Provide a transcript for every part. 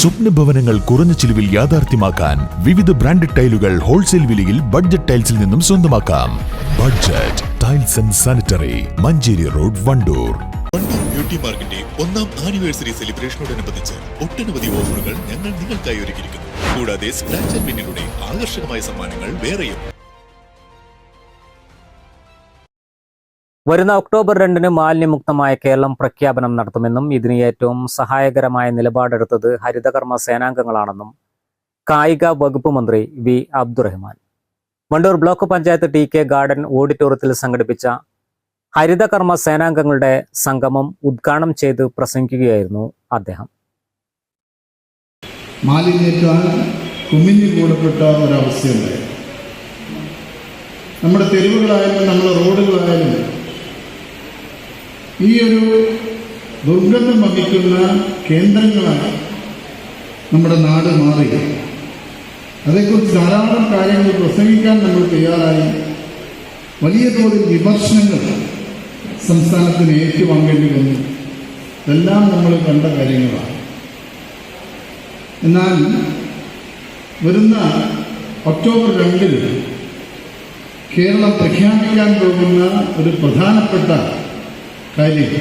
സ്വപ്ന ഭവനങ്ങൾ കുറഞ്ഞ ചിലവിൽ യാഥാർത്ഥ്യമാക്കാൻ വിവിധ ബ്രാൻഡഡ് ടൈലുകൾ ഹോൾസെയിൽ വിലയിൽ ബഡ്ജറ്റ് ടൈൽസിൽ നിന്നും സ്വന്തമാക്കാം. Budget tiles and sanitary Manjeri road Wandoor. Beauty ഒന്നാം ആനിവേഴ്സറി സെലിബ്രേഷനോടനുബന്ധിച്ച് ഒട്ടനവധി ഓഫറുകൾ ഞങ്ങൾ നിങ്ങൾക്കായി ഒരുക്കിയിരിക്കുന്നു. കൂടാതെ സ്ക്രാച്ച് ആൻഡ് വിന്നിലൂടെ ആകർഷകമായ സമ്മാനങ്ങൾ വേറെയും. വരുന്ന ഒക്ടോബർ രണ്ടിന് മാലിന്യമുക്തമായ കേരളം പ്രഖ്യാപനം നടത്തുമെന്നും ഇതിന് ഏറ്റവും സഹായകരമായ നിലപാടെടുത്തത് ഹരിതകർമ്മ സേനാംഗങ്ങളാണെന്നും കായിക വകുപ്പ് മന്ത്രി V Abdurahman. Wandoor block panchayat T K garden ഓഡിറ്റോറിയത്തിൽ സംഘടിപ്പിച്ച ഹരിതകർമ്മ സേനാംഗങ്ങളുടെ സംഗമം ഉദ്ഘാടനം ചെയ്ത് പ്രസംഗിക്കുകയായിരുന്നു അദ്ദേഹം. നമ്മുടെ തെരുവുകളായാലും നമ്മുടെ റോഡുകളായാലും ഈ ഒരു ദുർഗന്ധം വഹിക്കുന്ന കേന്ദ്രങ്ങളാണ് നമ്മുടെ നാട് മാറി അതേക്കുറിച്ച് ധാരാളം കാര്യങ്ങൾ പ്രസംഗിക്കാൻ നമ്മൾ തയ്യാറായി. വലിയ തോതിൽ വിമർശനങ്ങൾ സംസ്ഥാനത്തിന് ഏറ്റുവാങ്ങേണ്ടി വന്നു എല്ലാം നമ്മൾ കണ്ട കാര്യങ്ങളാണ്. എന്നാൽ വരുന്ന ഒക്ടോബർ രണ്ടിൽ കേരളം പ്രഖ്യാപിക്കാൻ പോകുന്ന ഒരു പ്രധാനപ്പെട്ട കാര്യം.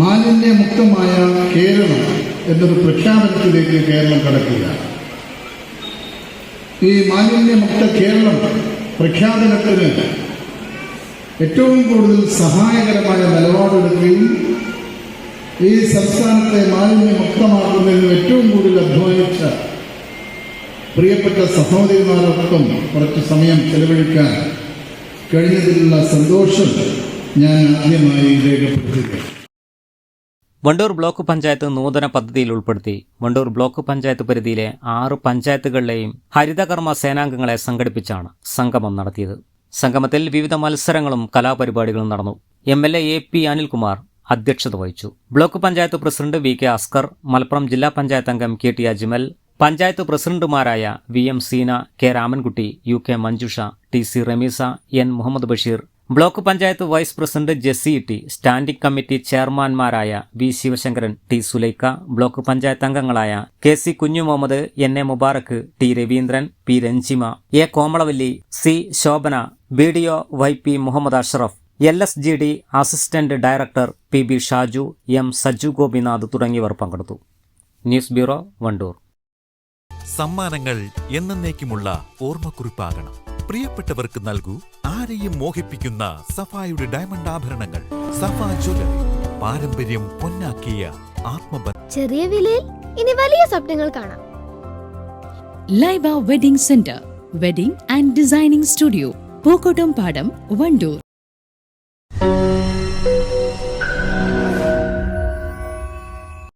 മാലിന്യമുക്തമായ കേരളം എന്നൊരു പ്രഖ്യാപനത്തിലേക്ക് കേരളം കടക്കുകയാണ്. ഈ മാലിന്യമുക്ത കേരളം പ്രഖ്യാപനത്തിന് ഏറ്റവും കൂടുതൽ സഹായകരമായ നിലപാടെടുക്കുകയും ഈ സംസ്ഥാനത്തെ മാലിന്യമുക്തമാക്കുന്നതിന് ഏറ്റവും കൂടുതൽ അധ്വാനിച്ച പ്രിയപ്പെട്ട സഹോദരിമാരോടൊപ്പം കുറച്ച് സമയം ചെലവഴിക്കാൻ കഴിഞ്ഞതിലുള്ള സന്തോഷം ഞാൻ ആദ്യമായി രേഖപ്പെടുത്തുകയാണ്. വണ്ടൂർ ബ്ലോക്ക് പഞ്ചായത്ത് നൂതന പദ്ധതിയിൽ ഉൾപ്പെടുത്തി വണ്ടൂർ ബ്ലോക്ക് പഞ്ചായത്ത് പരിധിയിലെ ആറ് പഞ്ചായത്തുകളിലെയും ഹരിതകർമ്മ സേനാംഗങ്ങളെ സംഘടിപ്പിച്ചാണ് സംഗമം നടത്തിയത്. സംഗമത്തിൽ വിവിധ മത്സരങ്ങളും കലാപരിപാടികളും നടന്നു. M L A A P Anilkumar അധ്യക്ഷത വഹിച്ചു. Block panchayat president V K Askar Malappuram ജില്ലാ പഞ്ചായത്ത് അംഗം കെ ടി അജ്മൽ പഞ്ചായത്ത് പ്രസിഡന്റുമാരായ V M Seena K Ramankutty U K Manjusha T C Rameesa N Muhammad Basheer block panchayat vice president Jessy T standing committee ചെയർമാൻമാരായ V Sivasankaran T Sulaikha block panchayat അംഗങ്ങളായ K C Kunju Muhammad N A Mubarak T Raveendran P Ranjima A Komalavalli C Shobhana B D O Y P Muhammad Ashraf L S G D assistant director P B Shaju M Saju Gopinath തുടങ്ങിയവർ പങ്കെടുത്തു. News bureau Wandoor. സമ്മാനങ്ങൾ എന്നേക്കുമുള്ള ഓർമ്മക്കുറിപ്പാകണം. പ്രിയപ്പെട്ടവർക്ക് നൽകൂ ആരെയും മോഹിപ്പിക്കുന്ന സഫായുടെ diamond ആഭരണങ്ങൾ. Safa jewellery പാരമ്പര്യം പൊന്നാക്കിയ ആത്മബന്ധം. ചെറിയ വിലയിൽ ഇനി വലിയ സ്വപ്നങ്ങൾ കാണാം. Laiba wedding centre wedding and designing studio Pookkottum Padam Wandoor.